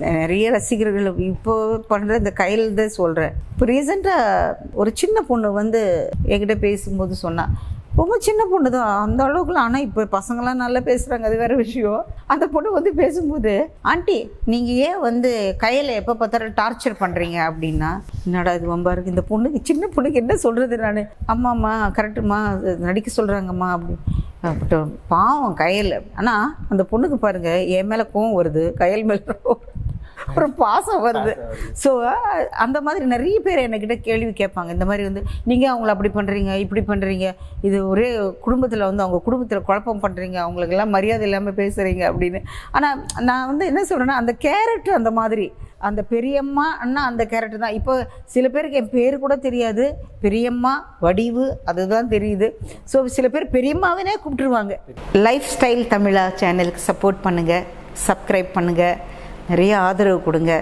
நிறைய ரசிகர்கள் இப்போ பண்ணுற இந்த கையில் தான் சொல்கிறேன் இப்போ ரீசெண்டாக ஒரு சின்ன பொண்ணு வந்து என்கிட்ட பேசும்போது சொன்னான் ரொம்ப சின்ன பொண்ணு தான் அந்த அளவுக்குலாம் ஆனால் இப்போ பசங்களாம் நல்லா பேசுகிறாங்க அது வேறு விஷயம். அந்த பொண்ணு வந்து பேசும்போது ஆண்டி நீங்கள் ஏன் வந்து கையில் எப்போ பார்த்தாலும் டார்ச்சர் பண்ணுறீங்க அப்படின்னா என்னடா இது வம்பா இருக்குது இந்த பொண்ணுக்கு சின்ன பொண்ணுக்கு என்ன சொல்கிறது நான்? அம்மாம்மா கரெக்டுமா நடிக்க சொல்கிறாங்கம்மா அப்படின்னு பாவம் கையில். ஆனால் அந்த பொண்ணுக்கு பாருங்கள் என் மேலே கோவம் வருது கையல் மேலே அப்புறம் பாசம் வருது. ஸோ அந்த மாதிரி நிறைய பேர் என்கிட்ட கேள்வி கேட்பாங்க. இந்த மாதிரி வந்து நீங்கள் அவங்கள அப்படி பண்ணுறீங்க இப்படி பண்ணுறீங்க இது ஒரே குடும்பத்தில் வந்து அவங்க குடும்பத்தில் குழப்பம் பண்ணுறீங்க அவங்களுக்கெல்லாம் மரியாதை இல்லாமல் பேசுகிறீங்க அப்படின்னு. ஆனால் நான் வந்து என்ன சொல்கிறேன்னா அந்த கேரக்டர் அந்த மாதிரி. அந்த பெரியம்மா அண்ணா அந்த கேரக்டர் தான். இப்போ சில பேருக்கு என் பேர் கூட தெரியாது. பெரியம்மா வடிவு அதுதான் தெரியுது. ஸோ சில பேர் பெரியம்மாவினே கூப்பிட்டுருவாங்க. லைஃப் ஸ்டைல் தமிழா சேனலுக்கு சப்போர்ட் பண்ணுங்கள் சப்ஸ்கிரைப் பண்ணுங்கள் நிறைய ஆதரவு கொடுங்க.